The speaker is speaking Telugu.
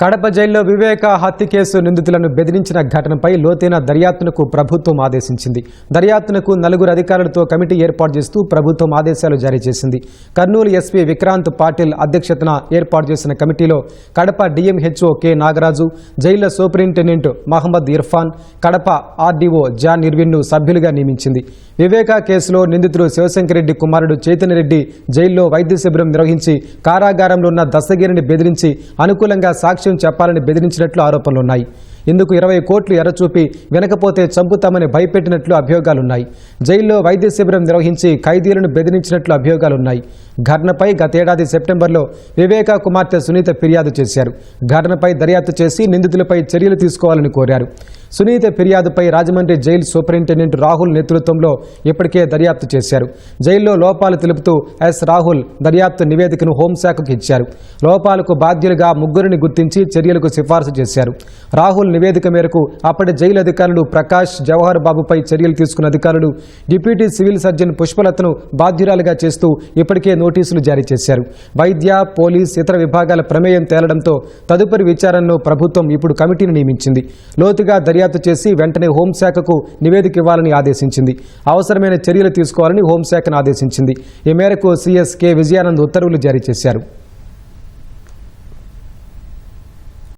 కడప జైల్లో వివేక హత్య కేసు నిందితులను బెదిరించిన ఘటనపై లోతైన దర్యాప్తునకు ప్రభుత్వం ఆదేశించింది. దర్యాప్తునకు నలుగురు అధికారులతో కమిటీ ఏర్పాటు చేస్తూ ప్రభుత్వం ఆదేశాలు జారీ చేసింది. కర్నూలు ఎస్పీ విక్రాంత్ పాటిల్ అధ్యక్షతన ఏర్పాటు చేసిన కమిటీలో Kadapa DMHO K Nagaraju జైళ్ళ superintendent Mohammed Irfan Kadapa RDO John ఇర్విన్ను సభ్యులుగా నియమించింది. వివేక కేసులో నిందితుడు శివశంకరెడ్డి కుమారుడు చైతన్యరెడ్డి జైల్లో వైద్య శిబిరం నిర్వహించి కారాగారంలో ఉన్న దస్తగిరిని బెదిరించి అనుకూలంగా సాక్షి సాక్ష్యం చెప్పాలని బెదిరించినట్లు ఆరోపణలున్నాయి. ఇందుకు ఇరవై కోట్లు ఎర్రచూపి వెనకపోతే చంపుతామని భయపెట్టినట్లు అభియోగాలున్నాయి. జైల్లో వైద్య శిబిరం నిర్వహించి ఖైదీలను బెదిరించినట్లు అభియోగాలున్నాయి. ఘటనపై గతేడాది సెప్టెంబర్లో వివేకా కుమార్తె సునీత ఫిర్యాదు చేశారు. ఘటనపై దర్యాప్తు చేసి నిందితులపై చర్యలు తీసుకోవాలని కోరారు. సునీత ఫిర్యాదుపై రాజమండ్రి జైలు సూపరింటెండెంట్ రాహుల్ నేతృత్వంలో ఇప్పటికే దర్యాప్తు చేశారు. జైల్లో లోపాలు తెలుపుతూ ఎస్ రాహుల్ దర్యాప్తు నివేదికను హోంశాఖకు ఇచ్చారు. లోపాలకు బాధ్యులుగా ముగ్గురిని గుర్తించి చర్యలకు సిఫార్సు చేశారు. రాహుల్ నివేదిక మేరకు అప్పటి జైలు అధికారులు ప్రకాష్ జవహర్ బాబుపై చర్యలు తీసుకున్న అధికారులు డిప్యూటీ సివిల్ సర్జన్ పుష్పలతను బాధ్యురాలుగా చేస్తూ ఇప్పటికే నోటీసులు జారీ చేశారు. వైద్య పోలీస్ ఇతర విభాగాల ప్రమేయం తేలడంతో తదుపరి విచారణను ప్రభుత్వం ఇప్పుడు కమిటీని నియమించింది. లోతుగా దర్యాప్తు చేసి వెంటనే హోంశాఖకు నివేదిక ఇవ్వాలని ఆదేశించింది. అవసరమైన చర్యలు తీసుకోవాలని హోంశాఖను ఆదేశించింది. ఈ మేరకు సీఎస్ కె విజయానంద్ ఉత్తర్వులు జారీ చేశారు.